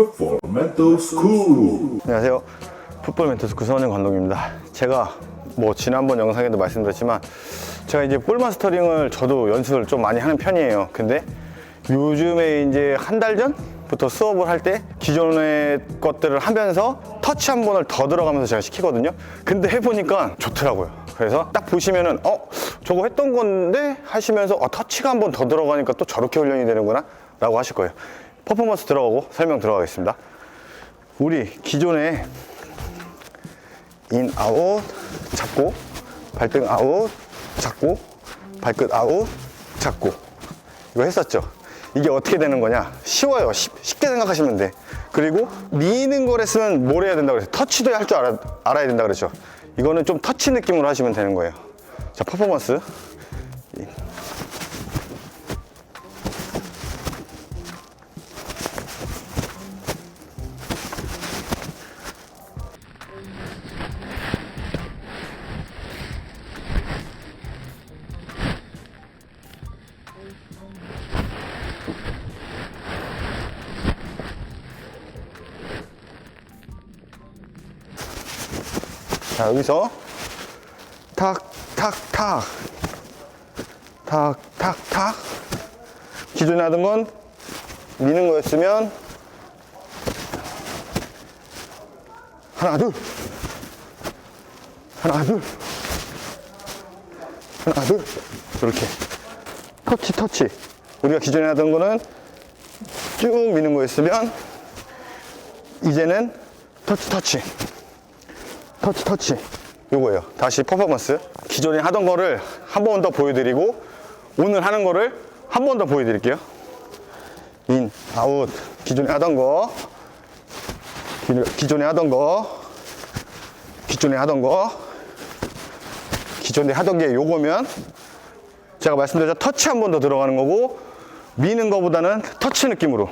Football Mental School. 안녕하세요. 풋볼 멘토스 구성원 관동입니다. 제가 뭐 지난번 영상에도 말씀드렸지만 제가 이제 볼 마스터링을 저도 연습을 좀 많이 하는 편이에요. 근데 요즘에 이제 한 달 전부터 수업을 할 때 기존의 것들을 하면서 터치 한 번을 더 들어가면서 제가 시키거든요. 근데 해보니까 좋더라고요. 그래서 딱 보시면은 어 저거 했던 건데 하시면서 어, 터치가 한 번 더 들어가니까 또 저렇게 훈련이 되는구나 라고 하실 거예요. 퍼포먼스 들어가고 설명 들어가겠습니다. 우리 기존에 인 아웃 잡고 발등 아웃 잡고 발끝 아웃 잡고. 이거 했었죠? 이게 어떻게 되는 거냐? 쉬워요. 쉽, 쉽게 생각하시면 돼. 그리고 미는 걸 했으면 뭘 해야 된다 그랬어요? 터치도 할 줄 알아, 알아야 된다 그랬죠? 이거는 좀 터치 느낌으로 하시면 되는 거예요. 자 퍼포먼스 자 여기서 탁 탁 탁. 탁 탁 탁. 기존에 하던 건 미는 거였으면 하나 둘. 하나 둘. 하나 둘. 이렇게. 터치 터치. 우리가 기존에 하던 거는 쭉 미는 거였으면 이제는 터치 터치 터치 터치. 요거예요. 다시 퍼포먼스. 기존에 하던 거를 한 번 더 보여드리고 오늘 하는 거를 한 번 더 보여드릴게요. 인 아웃. 기존에 하던 거. 기- 기존에 하던 거. 기존에 하던 거. 기존에 하던 게 요거면 제가 말씀드렸죠. 터치 한 번 더 들어가는 거고 미는 거보다는 터치 느낌으로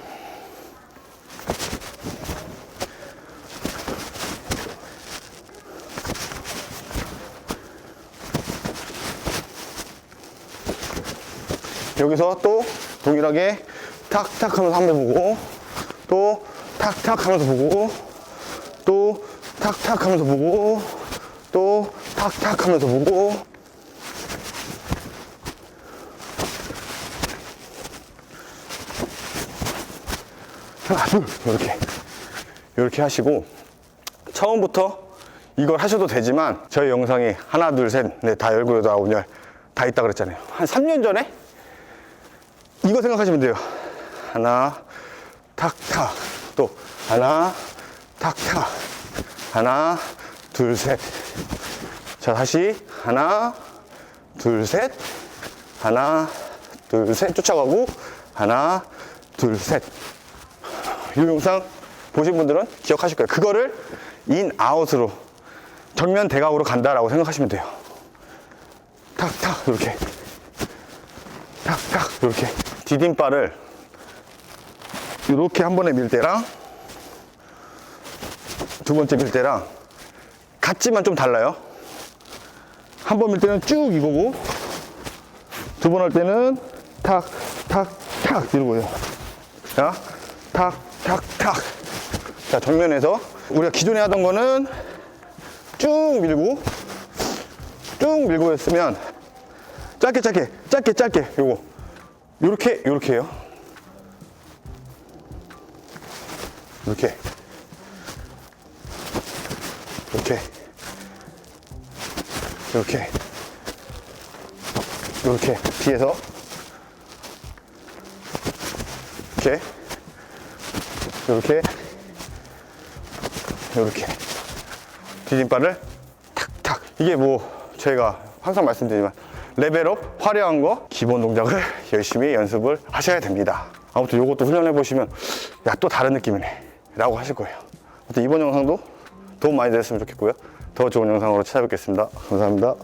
여기서 또 동일하게 탁탁 하면서 한 번 보고 또 탁탁 하면서 보고 또 탁탁 하면서 보고 또 탁탁 하면서 보고. 둘 이렇게. 이렇게 하시고 처음부터 이걸 하셔도 되지만 저희 영상이 하나 둘 셋 넷 다 열고 여덟 아홉 열다 있다 그랬잖아요. 한 3년 전에 이거 생각하시면 돼요. 하나, 탁 탁. 또, 하나, 탁 탁. 하나, 둘, 셋. 자, 다시. 하나, 둘, 셋. 하나, 둘, 셋. 쫓아가고. 하나, 둘, 셋. 이 영상 보신 분들은 기억하실 거예요. 그거를 인, 아웃으로. 정면 대각으로 간다라고 생각하시면 돼요. 탁 탁. 이렇게. 탁 탁 이렇게 디딤발을 이렇게 한 번에 밀 때랑 두 번째 밀 때랑 같지만 좀 달라요. 한 번 밀 때는 쭉 이거고 두 번 할 때는 탁 탁 탁 이러고요. 자, 탁 탁 탁. 자 정면에서 우리가 기존에 하던 거는 쭉 밀고 쭉 밀고 했으면 짧게 짧게 짧게 짧게 요거 요렇게 요렇게 해요 이렇게. 이렇게. 이렇게. 이렇게. 뒤에서. 이렇게. 이렇게. 이렇게. 디딤발을 탁탁. 이게 뭐 저희가 항상 말씀드리지만 레벨업 화려한 거 기본 동작을 열심히 연습을 하셔야 됩니다. 아무튼 이것도 훈련해 보시면 야 또 다른 느낌이네. 라고 하실 거예요. 아무튼 이번 영상도 도움 많이 되셨으면 좋겠고요. 더 좋은 영상으로 찾아뵙겠습니다. 감사합니다